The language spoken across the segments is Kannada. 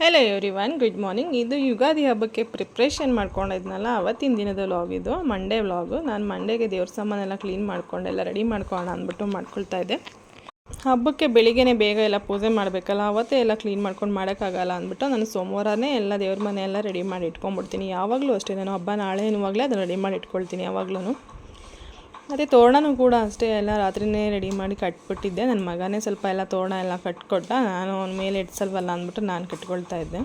Hello everyone good morning ಇದು ಯುಗಾದಿ ಹಬ್ಬಕ್ಕೆ ಪ್ರಿಪ್ರೇಷನ್ ಮಾಡ್ಕೊಂಡಿದ್ನಲ್ಲ ಅವತ್ತಿನ ದಿನದ ವ್ಲಾಗ್ ಇದು ಮಂಡೇ ವ್ಲಾಗು ನಾನು ಮಂಡೇಗೆ ದೇವ್ರ ಸಾಮಾನೆಲ್ಲ ಕ್ಲೀನ್ ಮಾಡ್ಕೊಂಡೆಲ್ಲ ರೆಡಿ ಮಾಡ್ಕೊಳ್ಳೋಣ ಅಂದ್ಬಿಟ್ಟು ಮಾಡ್ಕೊಳ್ತಾ ಇದ್ದೆ. ಹಬ್ಬಕ್ಕೆ ಬೆಳಿಗ್ಗೆನೇ ಬೇಗ ಎಲ್ಲ ಪೂಜೆ ಮಾಡಬೇಕಲ್ಲ, ಅವತ್ತೇ ಎಲ್ಲ ಕ್ಲೀನ್ ಮಾಡ್ಕೊಂಡು ಮಾಡೋಕ್ಕಾಗಲ್ಲ ಅಂದ್ಬಿಟ್ಟು ನಾನು ಸೋಮವಾರನೇ ಎಲ್ಲ ದೇವ್ರ ಮನೆ ಎಲ್ಲ ರೆಡಿ ಮಾಡಿ ಇಟ್ಕೊಂಡ್ಬಿಡ್ತೀನಿ. ಯಾವಾಗಲೂ ಅಷ್ಟೇ, ನಾನು ಹಬ್ಬ ನಾಳೆ ಅನ್ನುವಾಗಲೇ ಅದನ್ನು ರೆಡಿ ಮಾಡಿ ಇಟ್ಕೊಳ್ತೀನಿ ಯಾವಾಗಲೂ ಮತ್ತು ತೋರಣನೂ ಕೂಡ ಅಷ್ಟೇ, ಎಲ್ಲ ರಾತ್ರಿನೇ ರೆಡಿ ಮಾಡಿ ಕಟ್ಬಿಟ್ಟಿದ್ದೆ. ನನ್ನ ಮಗನೇ ಸ್ವಲ್ಪ ಎಲ್ಲ ತೋರಣ ಎಲ್ಲ ಕಟ್ಕೊಟ್ಟ, ನಾನು ಅವನ ಮೇಲೆ ಇಡ್ಸಲ್ವಲ್ಲ ಅಂದ್ಬಿಟ್ಟು ನಾನು ಕಟ್ಕೊಳ್ತಾ ಇದ್ದೆ.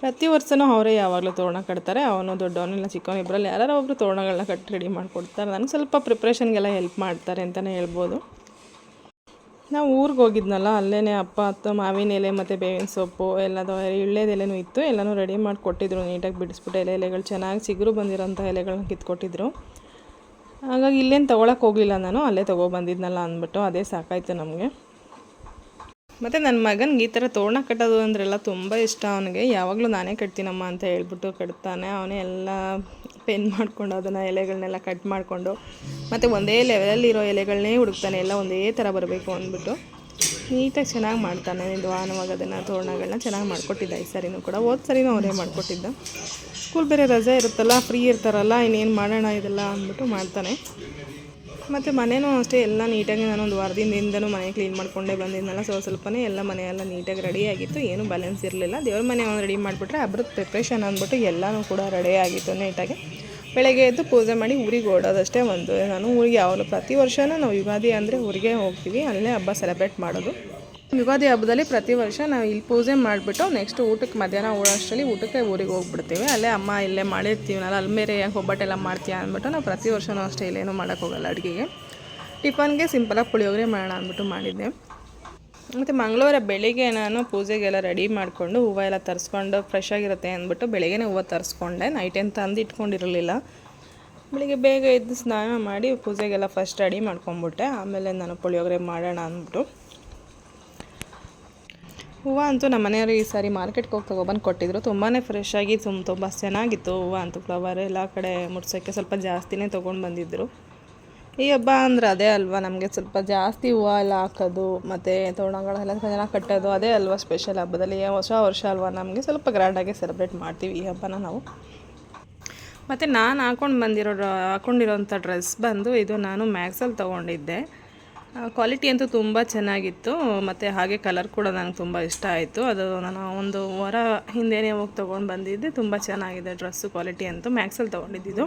ಪ್ರತಿ ವರ್ಷವೂ ಅವರೇ ಯಾವಾಗಲೂ ತೋರಣ ಕಟ್ತಾರೆ. ಅವನು ದೊಡ್ಡವನಿಲ್ಲ, ಚಿಕ್ಕವನು ಇಬ್ಬರಲ್ಲಿ ಯಾರು ಒಬ್ಬರು ತೋರಣಗಳನ್ನ ಕಟ್ಟಿ ರೆಡಿ ಮಾಡಿಕೊಡ್ತಾರೆ. ನನಗೆ ಸ್ವಲ್ಪ ಪ್ರಿಪ್ರೇಷನ್ಗೆಲ್ಲ ಹೆಲ್ಪ್ ಮಾಡ್ತಾರೆ ಅಂತಲೇ ಹೇಳ್ಬೋದು. ನಾವು ಊರಿಗೆ ಹೋಗಿದ್ನಲ್ಲ ಅಲ್ಲೇ ಅಪ್ಪ, ಅತ್ತ, ಮಾವಿನ ಎಲೆ ಮತ್ತು ಬೇವಿನ ಸೊಪ್ಪು ಎಲ್ಲದೋ ಇಳ್ಳೆದೆಲೆನೂ ಇತ್ತು. ಎಲ್ಲನೂ ರೆಡಿ ಮಾಡಿ ಕೊಟ್ಟಿದ್ರು ನೀಟಾಗಿ ಬಿಡಿಸ್ಬಿಟ್ಟು ಎಲೆ ಎಲೆಗಳು ಚೆನ್ನಾಗಿ ಚಿಗುರು ಬಂದಿರೋಂಥ ಎಲೆಗಳನ್ನ ಕಿತ್ಕೊಟ್ಟಿದ್ರು. ಹಾಗಾಗಿ ಇಲ್ಲೇನು ತೊಗೊಳಕ್ಕೆ ಹೋಗಲಿಲ್ಲ ನಾನು, ಅಲ್ಲೇ ತೊಗೊಬಂದಿದ್ನಲ್ಲ ಅಂದ್ಬಿಟ್ಟು ಅದೇ ಸಾಕಾಯಿತು ನಮಗೆ. ಮತ್ತು ನನ್ನ ಮಗನಿಗೆ ಈ ಥರ ತೋರಣ ಕಟ್ಟೋದು ಅಂದ್ರೆಲ್ಲ ತುಂಬ ಇಷ್ಟ ಅವನಿಗೆ. ಯಾವಾಗಲೂ ನಾನೇ ಕಟ್ತೀನಮ್ಮ ಅಂತ ಹೇಳ್ಬಿಟ್ಟು ಕಟ್ತಾನೆ. ಅವನೇ ಎಲ್ಲ ಪೆನ್ ಮಾಡಿಕೊಂಡು ಅದನ್ನು ಎಲೆಗಳನ್ನೆಲ್ಲ ಕಟ್ ಮಾಡಿಕೊಂಡು, ಮತ್ತು ಒಂದೇ ಲೆವೆಲಲ್ಲಿರೋ ಎಲೆಗಳನ್ನೇ ಹುಡುಕ್ತಾನೆ. ಎಲ್ಲ ಒಂದೇ ಥರ ಬರಬೇಕು ಅಂದ್ಬಿಟ್ಟು ನೀಟಾಗಿ ಚೆನ್ನಾಗಿ ಮಾಡ್ತಾನೆ. ನಿಧಾನವಾಗಿ ಅದನ್ನು ತೋರಣಗಳನ್ನ ಚೆನ್ನಾಗಿ ಮಾಡಿಕೊಟ್ಟಿದ್ದ. ಈ ಸರಿನೂ ಕೂಡ ಹೋದ ಸರಿನೂ ಅವರೇ ಮಾಡಿಕೊಟ್ಟಿದ್ದ. ಸ್ಕೂಲ್ ಬೇರೆ ರಜೆ ಇರುತ್ತಲ್ಲ ಫ್ರೀ ಇರ್ತಾರಲ್ಲ, ಇನ್ನೇನು ಮಾಡೋಣ ಇದೆಲ್ಲ ಅಂದ್ಬಿಟ್ಟು ಮಾಡ್ತಾನೆ. ಮತ್ತು ಮನೆಯೂ ಅಷ್ಟೇ, ಎಲ್ಲ ನೀಟಾಗಿ ನಾನು ಒಂದು ವಾರದಿಂದನೂ ಮನೆ ಕ್ಲೀನ್ ಮಾಡ್ಕೊಂಡೇ ಬಂದಿದ್ನಲ್ಲ ಸ್ವಲ್ಪ ಸ್ವಲ್ಪನೇ ಎಲ್ಲ ಮನೆಯೆಲ್ಲ ನೀಟಾಗಿ ರೆಡಿ ಆಗಿತ್ತು, ಏನು ಬ್ಯಾಲೆನ್ಸ್ ಇರಲಿಲ್ಲ. ದೇವ್ರ ಮನೆ ಒಂದು ರೆಡಿ ಮಾಡಿಬಿಟ್ರೆ ಅಬ್ರ ಪ್ರಿಪ್ರೇಷನ್ ಅಂದ್ಬಿಟ್ಟು ಎಲ್ಲನೂ ಕೂಡ ರೆಡಿ ಆಗಿತ್ತು ನೀಟಾಗಿ. ಬೆಳಗ್ಗೆ ಎದ್ದು ಪೂಜೆ ಮಾಡಿ ಊರಿಗೆ ಓಡೋದಷ್ಟೇ ಒಂದು. ನಾನು ಊರಿಗೆ ಯಾವಾಗಲೂ ಪ್ರತಿ ವರ್ಷವೂ ನಾವು ಯುಗಾದಿ ಅಂದರೆ ಊರಿಗೆ ಹೋಗ್ತೀವಿ, ಅಲ್ಲೇ ಹಬ್ಬ ಸೆಲೆಬ್ರೇಟ್ ಮಾಡೋದು. ಯುಗಾದಿ ಹಬ್ಬದಲ್ಲಿ ಪ್ರತಿ ವರ್ಷ ನಾವು ಇಲ್ಲಿ ಪೂಜೆ ಮಾಡಿಬಿಟ್ಟು ನೆಕ್ಸ್ಟ್ ಊಟಕ್ಕೆ ಮಧ್ಯಾಹ್ನ ಅಷ್ಟರಲ್ಲಿ ಊಟಕ್ಕೆ ಊರಿಗೆ ಹೋಗ್ಬಿಡ್ತೀವಿ. ಅಲ್ಲೇ ಅಮ್ಮ ಇಲ್ಲೇ ಮಾಡಿರ್ತೀವಲ್ಲ ಅಲ್ಲಿ ಮೇರೆ ಒಬ್ಬಟ್ಟೆಲ್ಲ ಮಾಡ್ತೀಯ ಅಂದ್ಬಿಟ್ಟು ನಾವು ಪ್ರತಿ ವರ್ಷವೂ ಅಷ್ಟೇ ಇಲ್ಲೇನೂ ಮಾಡೋಕ್ಕೋಗಲ್ಲ ಅಡುಗೆಗೆ. ಟಿಫನ್ಗೆ ಸಿಂಪಲಾಗಿ ಪುಳಿಯೋಗರೆ ಮಾಡೋಣ ಅಂದ್ಬಿಟ್ಟು ಮಾಡಿದ್ದೆ. ಮತ್ತು ಮಂಗಳವಾರ ಬೆಳಿಗ್ಗೆ ನಾನು ಪೂಜೆಗೆಲ್ಲ ರೆಡಿ ಮಾಡಿಕೊಂಡು ಹೂವು ಎಲ್ಲ ತರಿಸ್ಕೊಂಡು ಫ್ರೆಶ್ ಆಗಿರುತ್ತೆ ಅಂದ್ಬಿಟ್ಟು ಬೆಳಿಗ್ಗೆ ಹೂವು ತರಿಸ್ಕೊಂಡೆ. ನೈಟೇನು ತಂದು ಇಟ್ಕೊಂಡಿರಲಿಲ್ಲ. ಬೆಳಿಗ್ಗೆ ಬೇಗ ಎದ್ದು ಸ್ನಾನ ಮಾಡಿ ಪೂಜೆಗೆಲ್ಲ ಫಸ್ಟ್ ರೆಡಿ ಮಾಡ್ಕೊಂಬಿಟ್ಟೆ ಆಮೇಲೆ ನಾನು ಪುಳಿಯೋಗರೆ ಮಾಡೋಣ ಅಂದ್ಬಿಟ್ಟು. ಹೂವು ಅಂತೂ ನಮ್ಮ ಮನೆಯವರು ಈ ಸಾರಿ ಮಾರ್ಕೆಟ್ಗೆ ಹೋಗಿ ತೊಗೊಬಂದು ಕೊಟ್ಟಿದ್ರು. ತುಂಬಾ ಫ್ರೆಶ್ ಆಗಿ ತುಂಬ ತುಂಬ ಚೆನ್ನಾಗಿತ್ತು ಹೂವು ಅಂತೂ ಫ್ಲವರ್ ಎಲ್ಲ ಕಡೆ ಮುಡ್ಸೋಕ್ಕೆ ಸ್ವಲ್ಪ ಜಾಸ್ತಿನೇ ತೊಗೊಂಡು ಬಂದಿದ್ದರು ಈ ಹಬ್ಬ ಅಂದ್ರೆ ಅದೇ ಅಲ್ವಾ, ನಮಗೆ ಸ್ವಲ್ಪ ಜಾಸ್ತಿ ಹೂವು ಎಲ್ಲ ಹಾಕೋದು, ಮತ್ತು ತೋಣಗಳೆಲ್ಲ ಚೆನ್ನಾಗಿ ಕಟ್ಟೋದು, ಅದೇ ಅಲ್ವಾ ಸ್ಪೆಷಲ್ ಹಬ್ಬದಲ್ಲಿ. ಹೊಸ ವರ್ಷ ಅಲ್ವಾ, ನಮಗೆ ಸ್ವಲ್ಪ ಗ್ರ್ಯಾಂಡಾಗಿ ಸೆಲೆಬ್ರೇಟ್ ಮಾಡ್ತೀವಿ ಈ ಹಬ್ಬನ ನಾವು. ಮತ್ತು ನಾನು ಹಾಕೊಂಡು ಬಂದಿರೋ ಹಾಕ್ಕೊಂಡಿರೋಂಥ ಡ್ರೆಸ್ ಬಂದು ಇದು ನಾನು ಮ್ಯಾಕ್ಸಲ್ಲಿ ತೊಗೊಂಡಿದ್ದೆ. ಕ್ವಾಲಿಟಿ ಅಂತೂ ತುಂಬ ಚೆನ್ನಾಗಿತ್ತು, ಮತ್ತು ಹಾಗೆ ಕಲರ್ ಕೂಡ ನನಗೆ ತುಂಬ ಇಷ್ಟ ಆಯಿತು. ಅದು ನಾನು ಒಂದು ವಾರ ಹಿಂದೆನೇ ಹೋಗಿ ತೊಗೊಂಡು ಬಂದಿದ್ದೆ, ತುಂಬ ಚೆನ್ನಾಗಿದೆ ಡ್ರೆಸ್ಸು ಕ್ವಾಲಿಟಿ ಅಂತೂ. ಮ್ಯಾಕ್ಸಲ್ಲಿ ತೊಗೊಂಡಿದ್ದು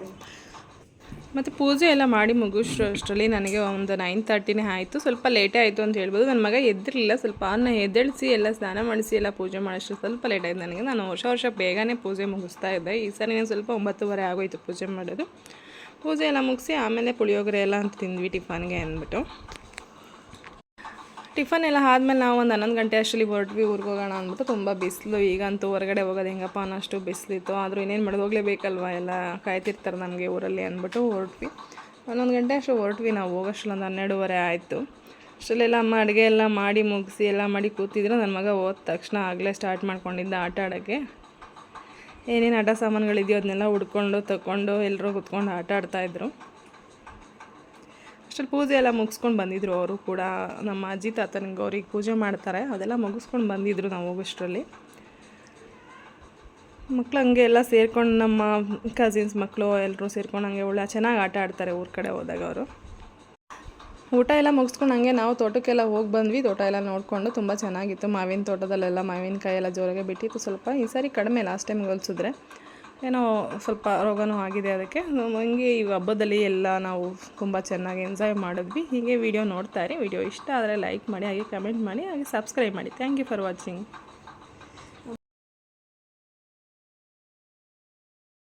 ಮತ್ತು ಪೂಜೆ ಎಲ್ಲ ಮಾಡಿ ಮುಗಿಸೋಷ್ಟರಲ್ಲಿ ನನಗೆ ಒಂದು ನೈನ್ ತರ್ಟಿನೇ ಆಯಿತು. ಸ್ವಲ್ಪ ಲೇಟೇ ಆಯಿತು ಅಂತ ಹೇಳ್ಬೋದು. ನನ್ನ ಮಗ ಎದ್ದಿರಲಿಲ್ಲ ಸ್ವಲ್ಪ ಅನ್ನ ಎದ್ದೇಳಿಸಿ ಎಲ್ಲ ಸ್ನಾನ ಮಾಡಿಸಿ ಎಲ್ಲ ಪೂಜೆ ಮಾಡೋಷ್ಟು ಸ್ವಲ್ಪ ಲೇಟ್ ಆಯಿತು ನನಗೆ. ನಾನು ವರ್ಷ ವರ್ಷ ಬೇಗನೆ ಪೂಜೆ ಮುಗಿಸ್ತಾ ಇದ್ದೆ. ಈ ಸರಿ ಸ್ವಲ್ಪ ಒಂಬತ್ತುವರೆ ಆಗೋಯಿತು ಪೂಜೆ ಮಾಡೋದು. ಪೂಜೆ ಎಲ್ಲ ಮುಗಿಸಿ ಆಮೇಲೆ ಪುಳಿಯೋಗರೆ ಎಲ್ಲ ಅಂತ ತಿಂದ್ವಿ ಟಿಫನ್ಗೆ ಅಂದ್ಬಿಟ್ಟು. ಟಿಫನ್ ಎಲ್ಲ ಆದಮೇಲೆ ನಾವು ಒಂದು ಹನ್ನೊಂದು ಗಂಟೆ ಅಷ್ಟರಲ್ಲಿ ಹೊರಟ್ವಿ, ಊರಿಗೆ ಹೋಗೋಣ ಅಂದ್ಬಿಟ್ಟು ತುಂಬ ಬಿಸಿಲು. ಈಗಂತೂ ಹೊರಗಡೆ ಹೋಗೋದು ಹೆಂಗಪ್ಪ ಅನ್ನೋಷ್ಟು ಬಿಸಿಲಿತ್ತು. ಆದರೂ ಇನ್ನೇನು ಮಾಡೋದು, ಹೋಗಲೇಬೇಕಲ್ವ? ಎಲ್ಲ ಕಾಯ್ತಿರ್ತಾರೆ ನಮಗೆ ಊರಲ್ಲಿ ಅಂದ್ಬಿಟ್ಟು ಹೊರಟ್ವಿ. ಹನ್ನೊಂದು ಗಂಟೆ ಅಷ್ಟು ಹೊರಟ್ವಿ ನಾವು ಹೋಗೋಷ್ಟು ಒಂದು ಹನ್ನೆರಡುವರೆ ಆಯಿತು. ಅಷ್ಟರಲ್ಲೆಲ್ಲ ಅಮ್ಮ ಅಡುಗೆ ಎಲ್ಲ ಮಾಡಿ ಮುಗಿಸಿ ಎಲ್ಲ ಮಾಡಿ ಕೂತಿದ್ರು. ನನ್ನ ಮಗ ಹೋದ ತಕ್ಷಣ ಆಗಲೇ ಸ್ಟಾರ್ಟ್ ಮಾಡ್ಕೊಂಡಿದ್ದ ಆಟ ಆಡೋಕ್ಕೆ. ಏನೇನು ಆಟ ಸಾಮಾನುಗಳಿದೆಯೋ ಅದನ್ನೆಲ್ಲ ಹುಡ್ಕೊಂಡು ತಗೊಂಡು ಎಲ್ಲರೂ ಕುತ್ಕೊಂಡು ಆಟ ಆಡ್ತಾಯಿದ್ರು ಅಷ್ಟರಲ್ಲಿ ಪೂಜೆ ಎಲ್ಲ ಮುಗಿಸ್ಕೊಂಡು ಬಂದಿದ್ರು ಅವರು ಕೂಡ. ನಮ್ಮ ಅಜ್ಜಿ ತಾತನಿಗೆ ಅವ್ರಿಗೆ ಪೂಜೆ ಮಾಡ್ತಾರೆ, ಅದೆಲ್ಲ ಮುಗಿಸ್ಕೊಂಡು ಬಂದಿದ್ರು ನಾವು ಹೋಗೋಷ್ಟರಲ್ಲಿ. ಮಕ್ಕಳು ಹಂಗೆ ಎಲ್ಲ ಸೇರ್ಕೊಂಡು, ನಮ್ಮ ಕಸಿನ್ಸ್ ಮಕ್ಕಳು ಎಲ್ಲರೂ ಸೇರ್ಕೊಂಡು ಹಂಗೆ ಒಳ್ಳೆ ಚೆನ್ನಾಗಿ ಆಟ ಆಡ್ತಾರೆ ಊರ ಕಡೆ ಹೋದಾಗ ಅವರು. ಊಟ ಎಲ್ಲ ಮುಗಿಸ್ಕೊಂಡು ಹಂಗೆ ನಾವು ತೋಟಕ್ಕೆಲ್ಲ ಹೋಗಿ ಬಂದ್ವಿ. ತೋಟ ಎಲ್ಲ ನೋಡಿಕೊಂಡು ತುಂಬ ಚೆನ್ನಾಗಿತ್ತು. ಮಾವಿನ ತೋಟದಲ್ಲೆಲ್ಲ ಮಾವಿನಕಾಯಿ ಎಲ್ಲ ಜೋರಾಗೆ ಬಿಟ್ಟಿತ್ತು. ಸ್ವಲ್ಪ ಈ ಸಾರಿ ಕಡಿಮೆ ಲಾಸ್ಟ್ ಟೈಮ್ ಹೋಲಿಸಿದ್ರೆ. ಏನೋ ಸ್ವಲ್ಪ ರೋಗನೂ ಆಗಿದೆ ಅದಕ್ಕೆ. ಹಂಗೆ ಈ ಹಬ್ಬದಲ್ಲಿ ಎಲ್ಲ ನಾವು ತುಂಬ ಚೆನ್ನಾಗಿ ಎಂಜಾಯ್ ಮಾಡಿದ್ವಿ. ಹೀಗೆ ವಿಡಿಯೋ ನೋಡ್ತಾ ಇರಿ. ವಿಡಿಯೋ ಇಷ್ಟ ಆದರೆ ಲೈಕ್ ಮಾಡಿ, ಹಾಗೆ ಕಮೆಂಟ್ ಮಾಡಿ, ಹಾಗೆ ಸಬ್ಸ್ಕ್ರೈಬ್ ಮಾಡಿ. Thank you for watching